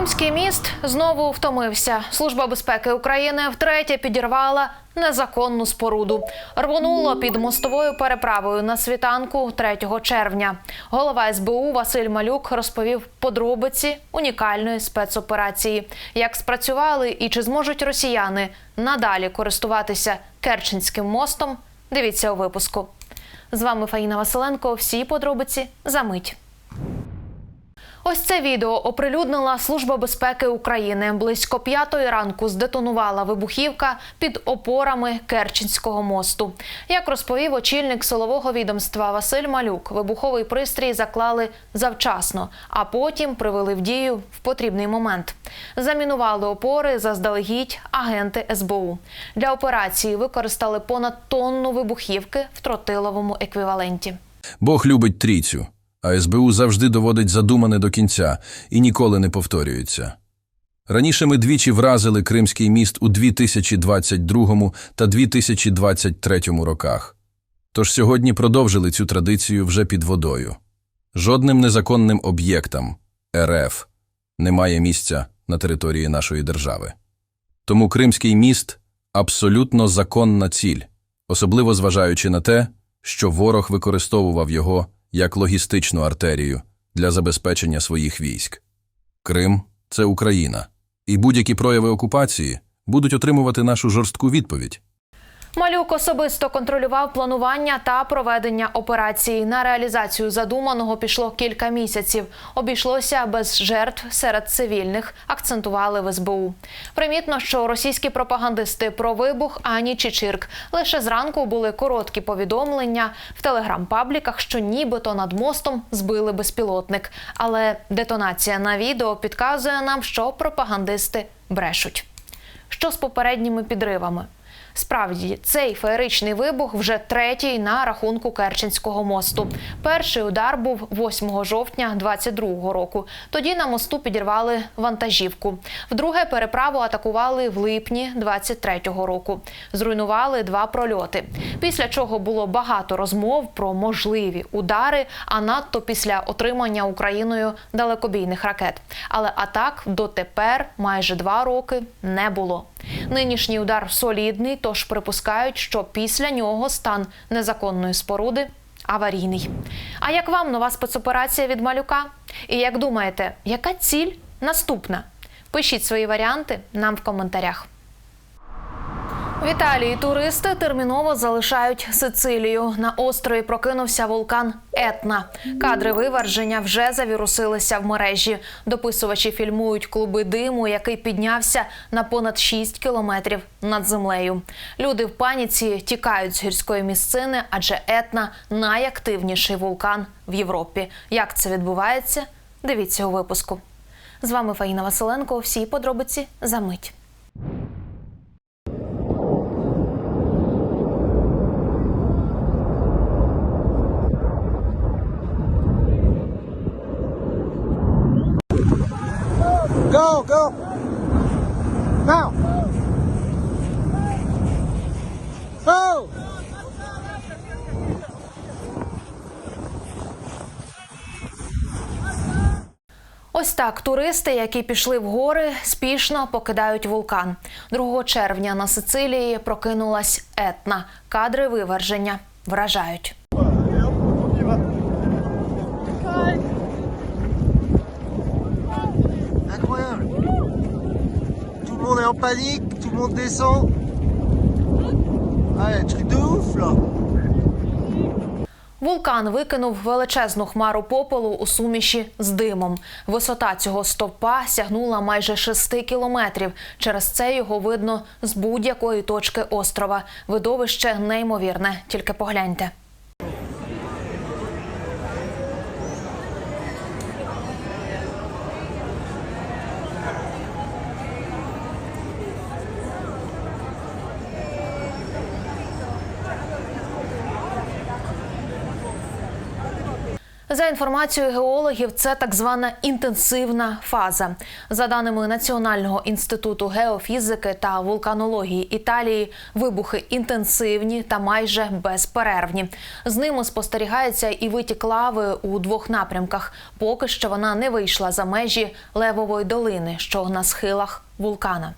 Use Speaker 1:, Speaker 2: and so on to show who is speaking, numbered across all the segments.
Speaker 1: Кримський міст знову втомився. Служба безпеки України втретє підірвала незаконну споруду. Рвонуло під мостовою переправою на світанку 3 червня. Голова СБУ Василь Малюк розповів подробиці унікальної спецоперації, як спрацювали і чи зможуть росіяни надалі користуватися Керченським мостом. Дивіться у випуску. З вами Фаїна Василенко. Всі подробиці за мить. Ось це відео оприлюднила Служба безпеки України. Близько п'ятої ранку здетонувала вибухівка під опорами Керченського мосту. Як розповів очільник силового відомства Василь Малюк, вибуховий пристрій заклали завчасно, а потім привели в дію в потрібний момент. Замінували опори заздалегідь агенти СБУ. Для операції використали понад тонну вибухівки в тротиловому еквіваленті.
Speaker 2: Бог любить трійцю, а СБУ завжди доводить задумане до кінця і ніколи не повторюється. Раніше ми двічі вразили Кримський міст у 2022 та 2023 роках. Тож сьогодні продовжили цю традицію вже під водою. Жодним незаконним об'єктам РФ немає місця на території нашої держави. Тому Кримський міст абсолютно законна ціль, особливо зважаючи на те, що ворог використовував його як логістичну артерію для забезпечення своїх військ. Крим це Україна, і будь-які прояви окупації будуть отримувати нашу жорстку відповідь.
Speaker 1: Малюк особисто контролював планування та проведення операції. На реалізацію задуманого пішло кілька місяців. Обійшлося без жертв серед цивільних, акцентували в СБУ. Примітно, що російські пропагандисти про вибух ані Чичирк. Лише зранку були короткі повідомлення в телеграм-пабліках, що нібито над мостом збили безпілотник. Але детонація на відео підказує нам, що пропагандисти брешуть. Що з попередніми підривами? Справді, цей феєричний вибух вже третій на рахунку Керченського мосту. Перший удар був 8 жовтня 22-го року. Тоді на мосту підірвали вантажівку. Вдруге переправу атакували в липні 23-го року. Зруйнували два прольоти. Після чого було багато розмов про можливі удари, а надто після отримання Україною далекобійних ракет. Але атак дотепер майже два роки не було. Нинішній удар солідний, тож припускають, що після нього стан незаконної споруди аварійний. А як вам нова спецоперація від малюка? І як думаєте, яка ціль наступна? Пишіть свої варіанти нам в коментарях. В Італії туристи терміново залишають Сицилію. На острові прокинувся вулкан Етна. Кадри виверження вже завірусилися в мережі. Дописувачі фільмують клуби диму, який піднявся на понад 6 кілометрів над землею. Люди в паніці тікають з гірської місцини, адже Етна найактивніший вулкан в Європі. Як це відбувається? Дивіться у випуску. З вами Фаїна Василенко. Всі подробиці за мить.
Speaker 3: Go, go. Now. Go.
Speaker 1: Ось так туристи, які пішли в гори, спішно покидають вулкан. 2 червня на Сицилії прокинулась етна. Кадри виверження вражають.
Speaker 3: Incroyable. Tout le monde est en panique, tout le monde descend. Ouais, truc de ouf là.
Speaker 1: Вулкан викинув величезну хмару попелу у суміші з димом. Висота цього стовпа сягнула майже 6 кілометрів. Через це його видно з будь-якої точки острова. Видовище неймовірне. Тільки погляньте. За інформацією геологів, це так звана інтенсивна фаза. За даними Національного інституту геофізики та вулканології Італії, вибухи інтенсивні та майже безперервні. З ними спостерігається і витік лави у двох напрямках. Поки що вона не вийшла за межі Левової долини, що на схилах вулкана.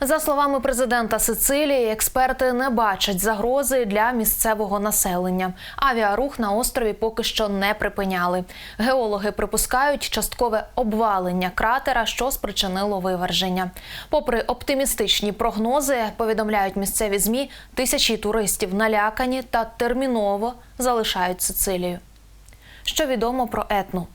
Speaker 1: За словами президента Сицилії, експерти не бачать загрози для місцевого населення. Авіарух на острові поки що не припиняли. Геологи припускають часткове обвалення кратера, що спричинило виверження. Попри оптимістичні прогнози, повідомляють місцеві змі, тисячі туристів налякані та терміново залишають Сицилію. Що відомо про етну?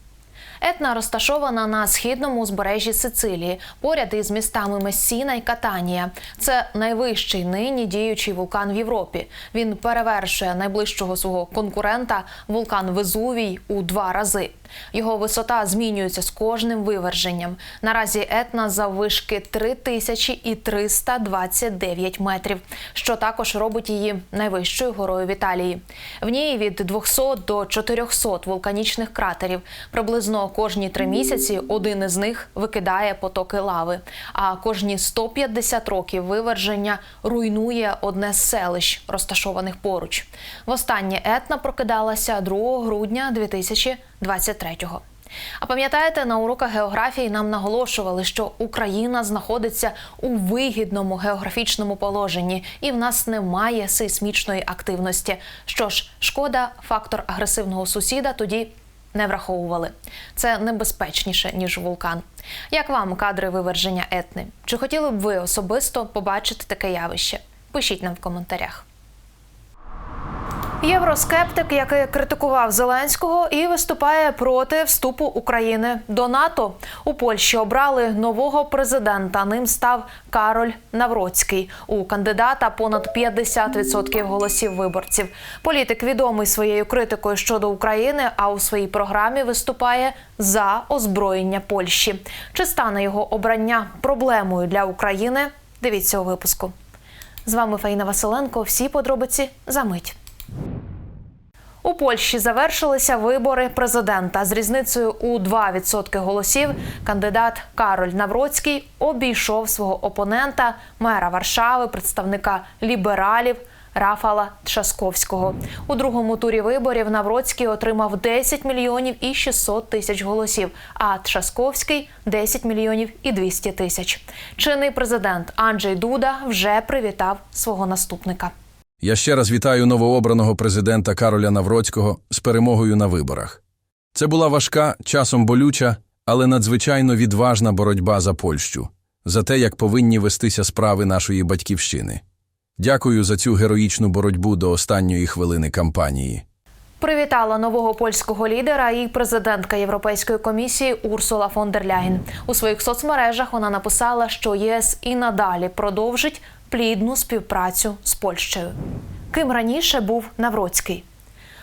Speaker 1: Етна розташована на східному узбережжі Сицилії, поряд із містами Месіна і Катанія. Це найвищий нині діючий вулкан в Європі. Він перевершує найближчого свого конкурента вулкан Везувій у два рази. Його висота змінюється з кожним виверженням. Наразі етна заввишки 3329 метрів, що також робить її найвищою горою в Італії. В ній від 200 до 400 вулканічних кратерів. Приблизно кожні три місяці один із них викидає потоки лави. А кожні 150 років виверження руйнує одне з селищ, розташованих поруч. Востаннє етна прокидалася 2 грудня 2023-го. А пам'ятаєте, на уроках географії нам наголошували, що Україна знаходиться у вигідному географічному положенні, і в нас немає сейсмічної активності. Що ж, шкода, фактор агресивного сусіда тоді не враховували. Це небезпечніше ніж вулкан. Як вам кадри виверження етни? Чи хотіли б ви особисто побачити таке явище? Пишіть нам в коментарях. Євроскептик, який критикував Зеленського і виступає проти вступу України до НАТО. У Польщі обрали нового президента. Ним став Кароль Навроцький. У кандидата понад 50% голосів виборців. Політик відомий своєю критикою щодо України, а у своїй програмі виступає за озброєння Польщі. Чи стане його обрання проблемою для України? Дивіться у випуску. З вами Фаїна Василенко. Всі подробиці за мить. У Польщі завершилися вибори президента з різницею у 2% голосів. Кандидат Кароль Навроцький обійшов свого опонента, мера Варшави, представника лібералів. Рафала Тшасковського у другому турі виборів Навроцький отримав 10 мільйонів і 600 тисяч голосів, а Тшасковський 10 мільйонів і 200 тисяч. Чинний президент Анджей Дуда вже привітав свого наступника.
Speaker 2: Я ще раз вітаю новообраного президента Кароля Навроцького з перемогою на виборах. Це була важка, часом болюча, але надзвичайно відважна боротьба за Польщу, за те, як повинні вестися справи нашої батьківщини. Дякую за цю героїчну боротьбу до останньої хвилини кампанії.
Speaker 1: Привітала нового польського лідера і президентка Європейської комісії Урсула фон дер Ляєн. У своїх соцмережах вона написала, що ЄС і надалі продовжить плідну співпрацю з Польщею. Ким раніше був Навроцький.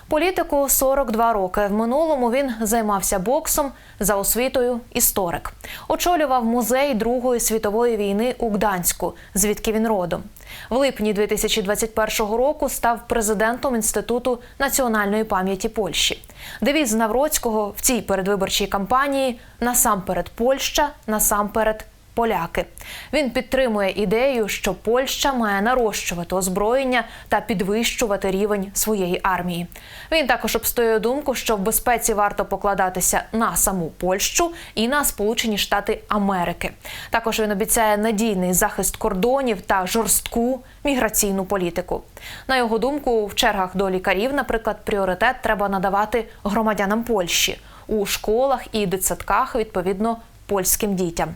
Speaker 1: Політику 42 роки. В минулому він займався боксом за освітою історик. Очолював музей Другої світової війни у Гданську, звідки він родом. В липні 2021 року став президентом Інституту національної пам'яті Польщі. Девіз Навроцького в цій передвиборчій кампанії насамперед Польща, насамперед поляки. Він підтримує ідею, що Польща має нарощувати озброєння та підвищувати рівень своєї армії. Він також обстоює думку, що в безпеці варто покладатися на саму Польщу і на Сполучені Штати Америки. Також він обіцяє надійний захист кордонів та жорстку міграційну політику. На його думку, в чергах до лікарів, наприклад, пріоритет треба надавати громадянам Польщі у школах і дитсадках відповідно польським дітям.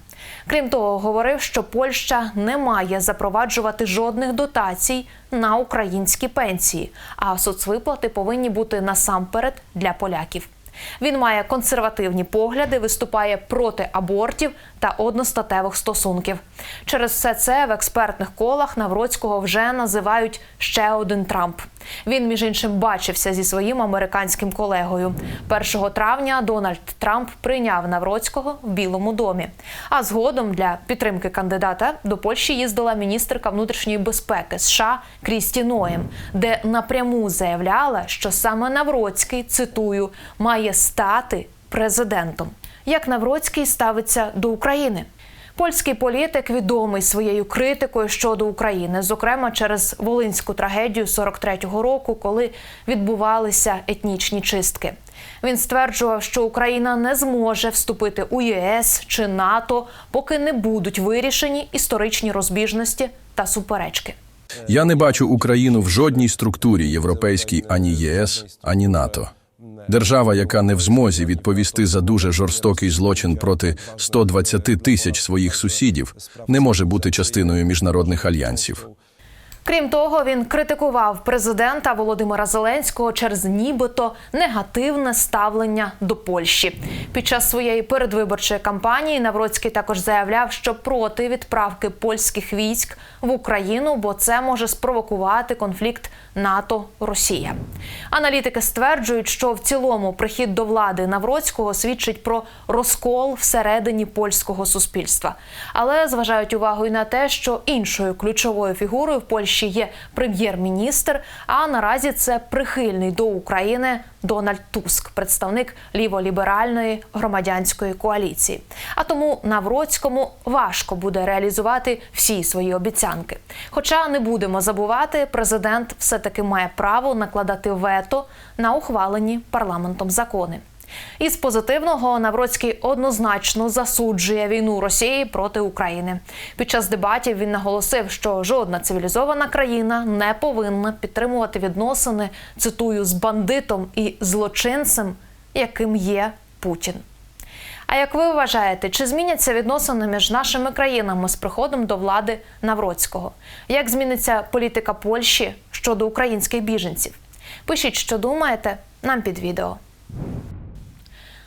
Speaker 1: Крім того, говорив, що Польща не має запроваджувати жодних дотацій на українські пенсії, а соцвиплати повинні бути насамперед для поляків. Він має консервативні погляди, виступає проти абортів та одностатевих стосунків. Через все це в експертних колах Навроцького вже називають ще один Трамп. Він, між іншим, бачився зі своїм американським колегою. 1 травня Дональд Трамп прийняв Навроцького в Білому домі. А згодом для підтримки кандидата до Польщі їздила міністерка внутрішньої безпеки США Крісті Ноєм, де напряму заявляла, що саме Навроцький, цитую, має стати президентом. Як Навроцький ставиться до України? Польський політик відомий своєю критикою щодо України, зокрема через волинську трагедію 43-го року, коли відбувалися етнічні чистки. Він стверджував, що Україна не зможе вступити у ЄС чи НАТО, поки не будуть вирішені історичні розбіжності та суперечки.
Speaker 2: Я не бачу Україну в жодній структурі європейській ані ЄС, ані НАТО. Держава, яка не в змозі відповісти за дуже жорстокий злочин проти 120 тисяч своїх сусідів, не може бути частиною міжнародних альянсів.
Speaker 1: Крім того, він критикував президента Володимира Зеленського через нібито негативне ставлення до Польщі. Під час своєї передвиборчої кампанії Навроцький також заявляв, що проти відправки польських військ в Україну, бо це може спровокувати конфлікт НАТО-Росія. Аналітики стверджують, що в цілому прихід до влади Навроцького свідчить про розкол всередині польського суспільства. Але зважають увагу і на те, що іншою ключовою фігурою в Польщі є прем'єр-міністр. А наразі це прихильний до України Дональд Туск, представник ліволіберальної громадянської коаліції. А тому Навроцькому важко буде реалізувати всі свої обіцянки. Хоча не будемо забувати, президент все таки має право накладати вето на ухвалені парламентом закони. Із позитивного Навроцький однозначно засуджує війну Росії проти України. Під час дебатів він наголосив, що жодна цивілізована країна не повинна підтримувати відносини, цитую, з бандитом і злочинцем, яким є Путін. А як ви вважаєте, чи зміняться відносини між нашими країнами з приходом до влади Навроцького? Як зміниться політика Польщі щодо українських біженців? Пишіть, що думаєте, нам під відео.